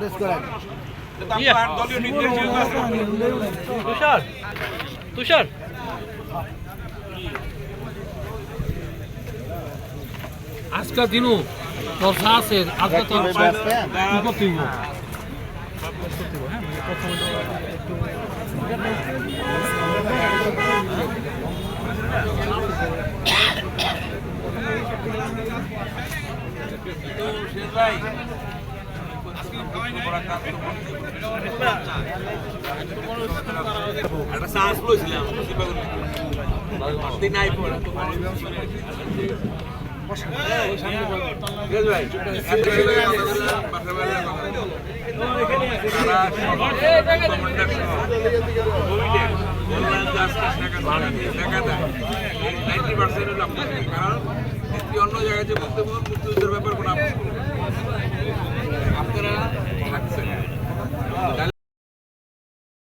Notice করেন। তুষার তুষার। আজকের দিনও দশা আছে আজকে তো করতে ভাই। কারণ অন্য জায়গায় যে বলতে বল